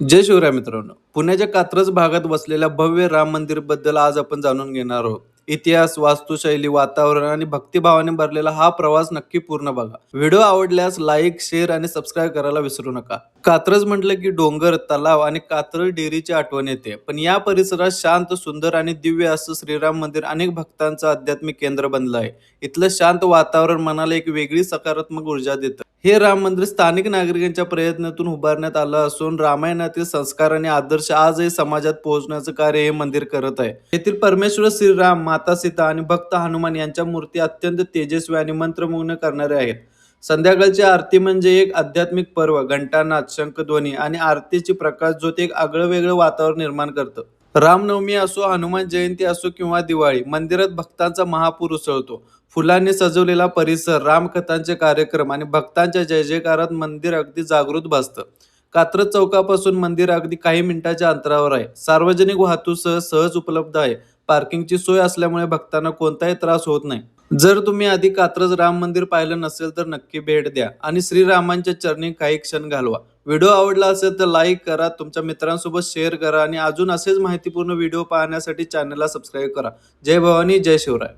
जय शिवराय मित्रांनो. पुण्याच्या कात्रज भागात वसलेल्या भव्य राम मंदिरबद्दल आज आपण जाणून घेणार आहोत. इतिहास वास्तुशैली वातावरण आणि भक्तिभावाने भरलेला हा प्रवास नक्की पूर्ण बघा. व्हिडिओ आवडल्यास लाईक शेअर आणि सबस्क्राईब करायला विसरू नका. कात्रज म्हटलं की डोंगर तलाव आणि कात्रज डेअरीची आठवण येते. पण या परिसरात शांत सुंदर आणि दिव्य असं श्रीराम मंदिर अनेक भक्तांचं आध्यात्मिक केंद्र बनलं आहे. इथलं शांत वातावरण मनाला एक वेगळी सकारात्मक ऊर्जा देतं. हे राम मंदिर स्थानिक नागरिकांच्या प्रयत्नातून उभारण्यात आलं असून रामायणातील संस्कार आणि आदर्श आजही समाजात पोहोचण्याचं कार्य हे मंदिर करत आहे. येथील परमेश्वर श्रीराम माता सीता आणि भक्त हनुमान यांच्या मूर्ती अत्यंत तेजस्वी आणि मंत्रमुग्न करणाऱ्या आहेत. संध्याकाळची आरती म्हणजे एक आध्यात्मिक पर्व घंटानाद शंखध्वनी आणि आरतीची प्रकाश ज्योत एक आगळं वेगळं वातावरण निर्माण करतं. रामनवमी असो हनुमान जयंती असो किंवा दिवाळी मंदिरात भक्तांचा महापूर उसळतो फुलांनी सजवलेला परिसर रामकथांचे कार्यक्रम आणि भक्तांच्या जय जयकारात मंदिर अगदी जागृत भासतं. कात्रज चौकापासून मंदिर अगदी काही मिनिटाच्या अंतरावर आहे. सार्वजनिक वाहतूक सहज उपलब्ध आहे. पार्किंगची सोय असल्यामुळे भक्तांना कोणताही त्रास होत नाही. जर तुम्ही आधी कात्रज राम मंदिर पाहिलं नसेल तर नक्की भेट द्या आणि श्रीरामांच्या चरणी काही क्षण घालवा. व्हिडिओ आवडला असेल तर लाईक करा तुमच्या मित्रांसोबत शेअर करा आणि अजून असेच माहितीपूर्ण व्हिडिओ पाहण्यासाठी चॅनलला सबस्क्राईब करा. जय भवानी जय शिवराय.